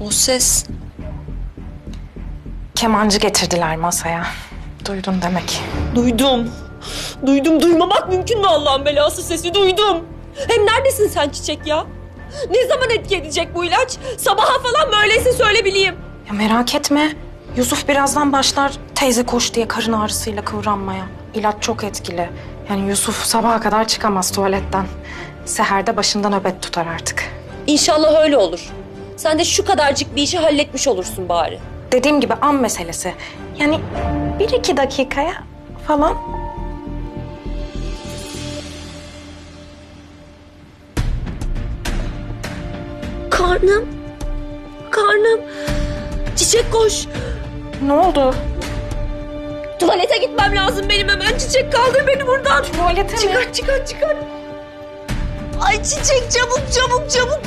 O ses. Kemancı getirdiler masaya. Duydun demek. Duydum. Duydum duymamak mümkün mü Allah'ın belası sesi duydum. Hem neredesin sen Çiçek ya? Ne zaman etki edecek bu ilaç? Sabaha falan mı öyleyse söyle bileyim. Ya merak etme. Yusuf birazdan başlar teyze koş diye karın ağrısıyla kıvranmaya. İlaç çok etkili. Yani Yusuf sabaha kadar çıkamaz tuvaletten. Seher de başında nöbet tutar artık. İnşallah öyle olur. Sen de şu kadarcık bir işi halletmiş olursun bari. Dediğim gibi an meselesi. Yani bir iki dakikaya falan Karnım. Karnım. Çiçek koş. ne oldu? Tuvalete gitmem lazım benim hemen. Çiçek kaldır beni buradan. Tuvalete mi? Çıkar çıkar çıkar. Ay çiçek çabuk çabuk çabuk